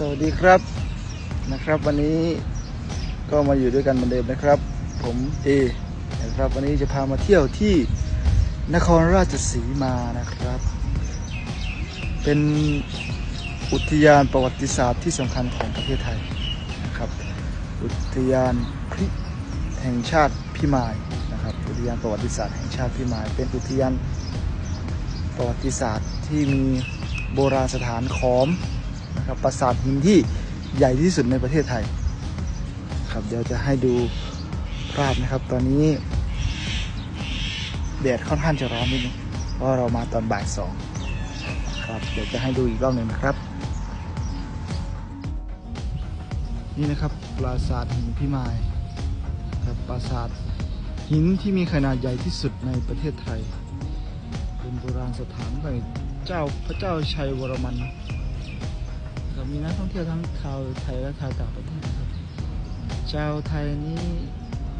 สวัสดีครับนะครับวันนี้ก็มาอยู่ด้วยกันเหมือนเดิมนะครับ ผมเอนะครับวันนี้จะพามาเที่ยวที่นครราชสีมานะครับ เป็นอุทยานประวัติศาสตร์ที่สำคัญของประเทศไทยนะครับ อุทยานพิแห่งชาติพิมายนะครับ อุทยานประวัติศาสตร์แห่งชาติพิมาย เป็นอุทยานประวัติศาสตร์ที่มีโบราณสถานขอม นะครับปราสาทหินที่ใหญ่ที่สุดในประเทศไทยครับเดี๋ยวจะให้ดูภาพนะครับ ตอนนี้แดดค่อนข้างจะร้อนนิดนึงเพราะเรามาตอนบ่ายสองครับเดี๋ยวจะให้ดูอีกรอบหนึ่งนะครับ นี่นะครับปราสาทหินพิมายครับปราสาทหินที่มีขนาดใหญ่ที่สุดในประเทศไทย เป็นโบราณสถานของเจ้าพระเจ้าชัยวรมัน ครับมีนักท่องเที่ยวทั้งชาวไทยและชาวต่างประเทศนะครับชาวไทยนี้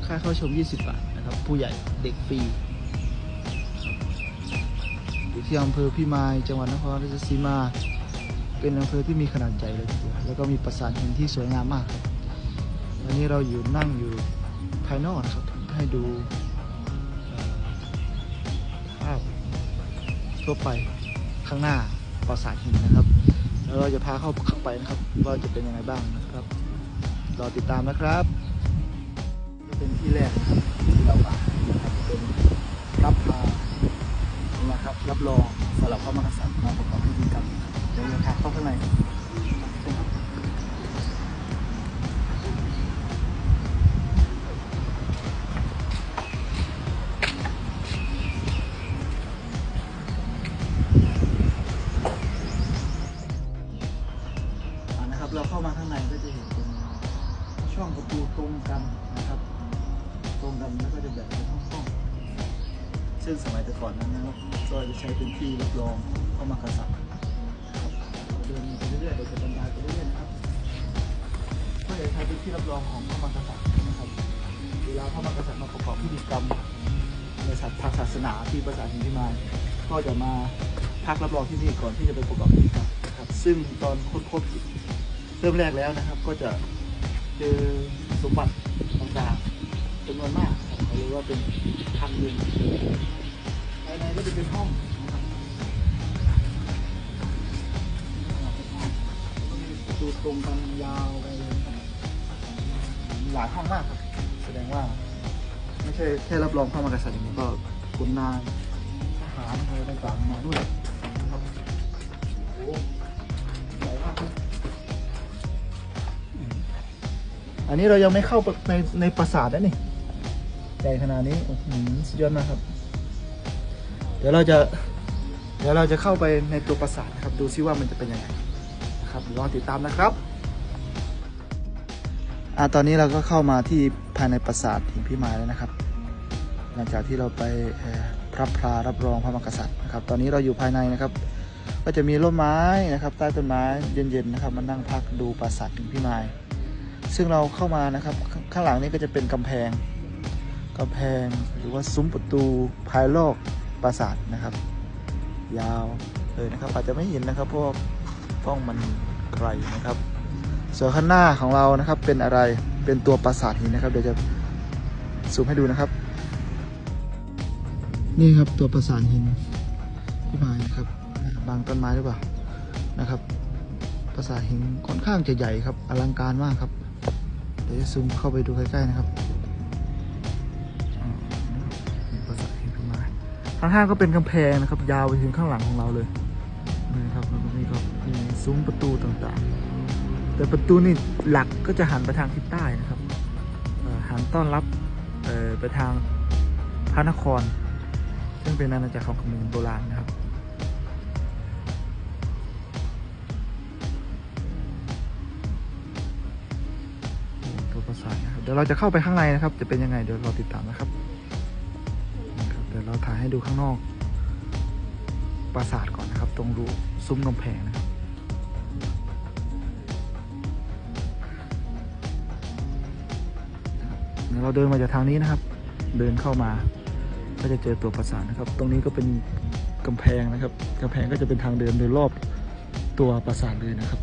ค่าเข้าชม 20 บาทนะครับ ผู้ใหญ่เด็กฟรีอยู่ที่อำเภอพิมายจังหวัดนครราชสีมา เป็นอำเภอที่มีขนาดใหญ่เลยทีเดียวแล้วก็มีปราสาทหินที่สวยงามมากครับวันนี้เราอยู่นั่งอยู่ภายนอกนะครับให้ดูภาพทั่วไปข้างหน้าปราสาทหินนะครับ แล้วเราจะพาเข้าเข้าไปนะครับ ว่าจะเป็นยังไงบ้างนะครับ รอติดตามนะครับ จะเป็นที่แรก เราเข้ามาข้างในก็จะเห็นเป็นช่องประตูตรงกันนะครับ ตรงกันแล้วก็จะแบ่งเป็นห้องๆซึ่งสมัยแต่ก่อนนั้นนะครับก็จะใช้เป็นที่รับรองพระมากษัตริย์ครับเดินไปเรื่อยๆโดยจะบรรยายไปเรื่อยๆนะครับก็จะใช้เป็นที่รับรองของพระมากษัตริย์นะครับเวลาพระมากษัตริย์มาประกอบพิธีกรรมในศาสตร์ทางศาสนาที่ประสาทหินพิมาก็จะมาพักรับรองที่นี่ก่อนที่จะไปประกอบพิธีกรรมครับซึ่งตอนค้นพบ ริ่มแรกแล้วนะครับ ก็จะเจอสมบัติต่างๆจำนวนมากครับเขาเรียกว่าเป็นพันหนึ่งภายในก็จะเป็นห้องนะครับประตูตรงกันยาวไปเลยหลายห้องมากครับ แสดงว่า ไม่ใช่แค่รับรองพระมหากษัตริย์อย่างนี้ก็ขุนนางทหารอะไรต่างๆมาด้วย อันนี้เรายังไม่เข้าในในปราสาทนะนี่ใหญ่ขนาดนี้โอ้โหสุดยอดมากครับ เดี๋ยวเราจะ เดี๋ยวเราจะเข้าไปในตัวปราสาทนะครับ ดูซิว่ามันจะเป็นยังไงนะครับรอติดตามนะครับอ่าตอนนี้เราก็เข้ามาที่ภายในปราสาทหินพิมายแล้วนะครับ หลังจากที่เราไปพระพลารับรองพระมกษัตริย์นะครับ ตอนนี้เราอยู่ภายในนะครับ ก็จะมีร่มไม้นะครับ ใต้ต้นไม้เย็นๆนะครับมานั่งพักดูปราสาทหินพิมาย ซึ่งเราเข้ามานะครับข้างหลังนี้ก็จะเป็นกำแพงกำแพงหรือว่าซุ้มประตูภายรอบปราสาทนะครับ ยาวเลยนะครับ อาจจะไม่เห็นนะครับเพราะกล้องมันไกลนะครับ ส่วนข้างหน้าของเรานะครับเป็นอะไรเป็นตัวปราสาทหินนะครับเดี๋ยวจะซูมให้ดูนะครับ นี่ครับตัวปราสาทหินที่มานะครับบางต้นไม้หรือเปล่านะครับปราสาทหินค่อนข้างจะใหญ่ครับอลังการมากครับ เดี๋ยวจะซูมเข้าไปดูใกล้ๆนะครับอ่านี่ปราสาทหินพิมายข้างก็เป็นกำแพงนะครับ ยาวไปถึงข้างหลังของเราเลยนี่ครับแล้วก็มีก็มีซุ้มประตูต่างๆ แต่ประตูนี่หลักก็จะหันไปทางทิศใต้นะครับหันต้อนรับไปทางพระนคร ซึ่งเป็นอาณาจักรของขมรโบราณนะครับ ดี๋ยวเราจะเข้าไปข้างในนะครับ จะเป็นยังไงเดี๋ยวเราติดตามนะครับนะครับ เดี๋ยวเราถ่ายให้ดูข้างนอก ปราสาทก่อนนะครับ ตรงรูซุ้มกำแพงนะครับเดี๋ยวเราเดินมาจากทางนี้นะครับ เดินเข้ามาก็จะเจอตัวปราสาทนะครับ ตรงนี้ก็เป็นกำแพงนะครับกำแพงก็จะเป็นทางเดินโดยรอบตัวปราสาทเลยนะครับ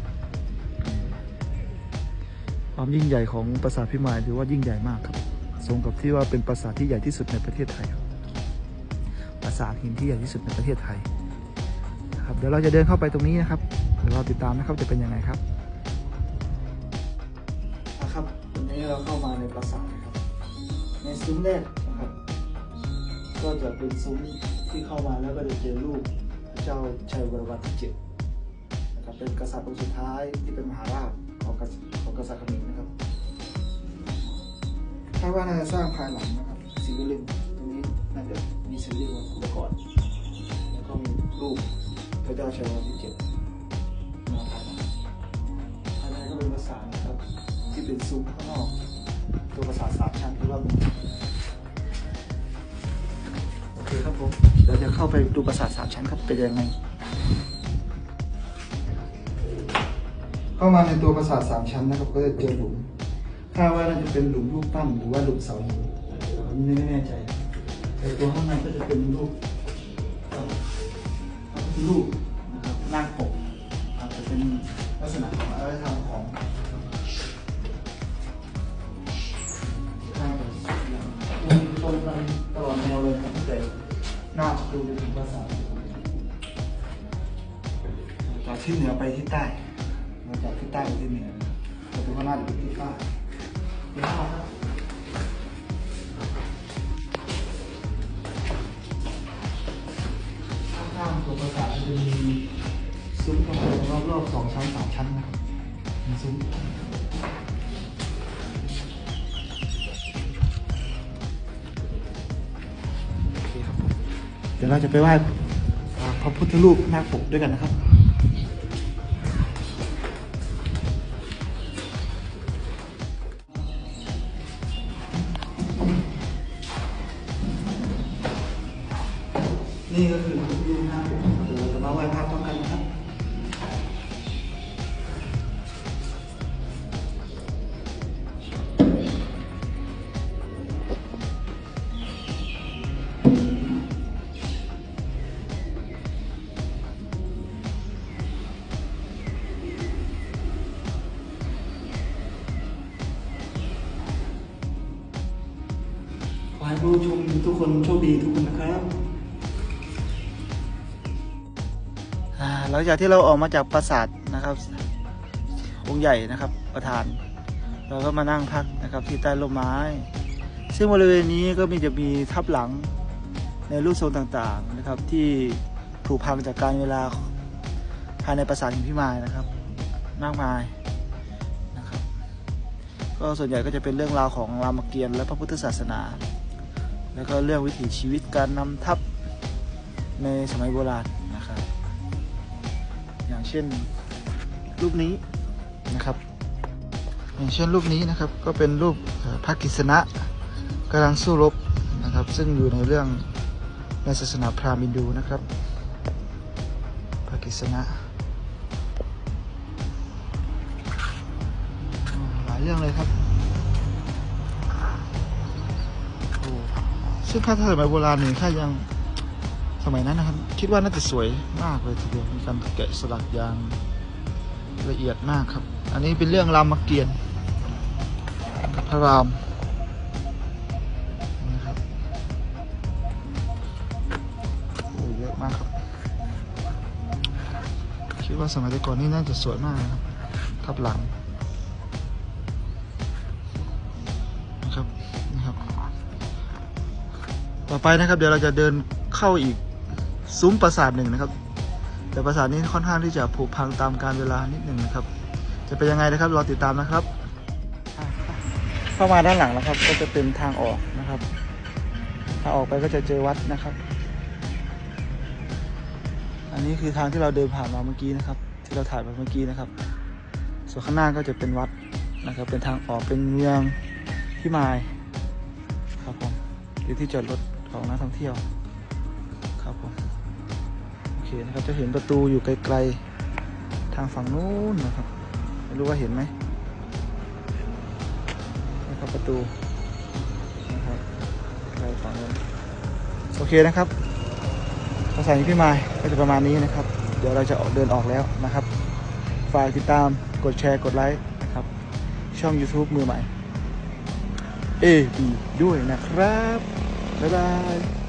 ความยิ่งใหญ่ของปราสาทพิมายถือว่ายิ่งใหญ่มากครับสมกับที่ว่าเป็นปราสาทที่ใหญ่ที่สุดในประเทศไทยครับปราสาทหินที่ใหญ่ที่สุดในประเทศไทยครับเดี๋ยวเราจะเดินเข้าไปตรงนี้นะครับเดี๋ยวเราติดตามนะครับจะเป็นยังไงครับนะครับวันนี้เราเข้ามาในปราสาทนะครับ ในซุ้มแรกนะครับ ก็จะเป็นซุ้มที่เข้ามาแล้วก็จะเจอรูปพระเจ้าชัยวรวันที่เจ็ดนะครับเป็นกษัตริย์องค์สุดท้ายที่เป็นมหาราช ของกษัตริย์ของกษัตริย์เขมรนะครับคาดว่าน่าจะสร้างภายหลังนะครับศิวลึงตรงนี้น่าจะมีศิวลึงมาก่อนแล้วก็มีรูปพระเจ้าชัยวรวันที่เจ็ดมาภายหลังภายในก็เป็นปราสาทนะครับที่เป็นซุ้มข้างนอกตัวปราสาทสามชั้นที่ว่าโอเคครับผมเดี๋ยวจะเข้าไปดูปราสาทสามชั้นครับเป็นยังไง เข้ามาในตัวปราสาทสามชั้นนะครับ ก็จะเจอหลุมคาดว่าน่าจะเป็นหลุมรูปปั้นหรือว่าหลุมเสาหินไม่แน่ใจ แต่ตัวข้างในก็จะเป็นรูปเอ่อพระพุทธรูปนะครับนาปกอาจจะเป็นลักษณะของอารยธรรมของใช่ครับตรงกันตลอดแนวเลยครับตั้งแต่หน้าประตูจนถึงปราสาทจากที่เหนือไปที่ใต้ มาจากที่ใต้ไปที่เหนือประตูข้างหน้าจะเป็นที่ใต้ที่ใต้ครับข้างๆตัวปราสาทจะมีซุ้มกำแพงรอบๆสองชั้นสามชั้นนะครับมีซุ้มเดี๋ยวเราจะไปไหว้พระพุทธรูปนาคปกด้วยกันนะครับ นี่ก็คือพระพุทธรูปนาคปกเดี๋ยวเราจะมาไหว้พระพร้อมกันนะครับขอให้ผู้ชมทุกคนโชคดีทุกคนนะครับ หลังจากที่เราออกมาจากปราสาทนะครับ องค์ใหญ่นะครับประธาน เราก็มานั่งพักนะครับที่ใต้ร่มไม้ ซึ่งบริเวณนี้ก็มีจะมีทับหลังในรูปทรงต่างๆนะครับ ที่ถูกพังจากการเวลาภายในปราสาทหินพิมายนะครับ มากมายนะครับ ก็ส่วนใหญ่ก็จะเป็นเรื่องราวของรามเกียรติและพระพุทธศาสนา แล้วก็เรื่องวิถีชีวิตการนำทัพในสมัยโบราณ อย่างเช่นรูปนี้นะครับ อย่างเช่นรูปนี้นะครับก็เป็นรูปพระกฤษณะกำลังสู้รบนะครับ ซึ่งอยู่ในเรื่องในศาสนาพราหมณ์ฮินดูนะครับพระกฤษณะหลายเรื่องเลยครับโอ้ซึ่งถ้าสมัยโบราณนี่ถ้ายัง สมัยนั้นนะครับ คิดว่าน่าจะสวยมากเลยทีเดียวมีการแกะสลักยางละเอียดมากครับ อันนี้เป็นเรื่องรามเกียรติพระรามนะครับเยอะมากครับ คิดว่าสมัยแต่ก่อนนี่น่าจะสวยมากนะครับ ทับหลังนะครับนะครับ ต่อไปนะครับ เดี๋ยวเราจะเดินเข้าอีก ซุ้มปราสาทหนึ่งนะครับ แต่ปราสาทนี้ค่อนข้างที่จะผุพังตามการเวลานิดหนึ่งนะครับ จะเป็นยังไงนะครับรอติดตามนะครับเข้ามาด้านหลังแล้วครับ ก็จะเป็นทางออกนะครับทางออกไปก็จะเจอวัดนะครับ อันนี้คือทางที่เราเดินผ่านมาเมื่อกี้นะครับ ที่เราถ่ายไปเมื่อกี้นะครับ ส่วนข้างหน้าก็จะเป็นวัดนะครับ เป็นทางออกเป็นเมืองพิมายครับผมหรือที่จอดรถของนักท่องเที่ยวครับผม นะครับจะเห็นประตูอยู่ไกลๆทางฝั่งนู้นนะครับ ไม่รู้ว่าเห็นไหมนะครับประตูนะครับไกลฝั่งนู้นโอเคนะครับภาษาที่พี่มายก็จะประมาณนี้นะครับ เดี๋ยวเราจะออกเดินออกแล้วนะครับฝากติดตามกดแชร์กดไลค์นะครับชช่อง YouTube มือใหม่ A B ด้วยนะครับ บ๊ายบาย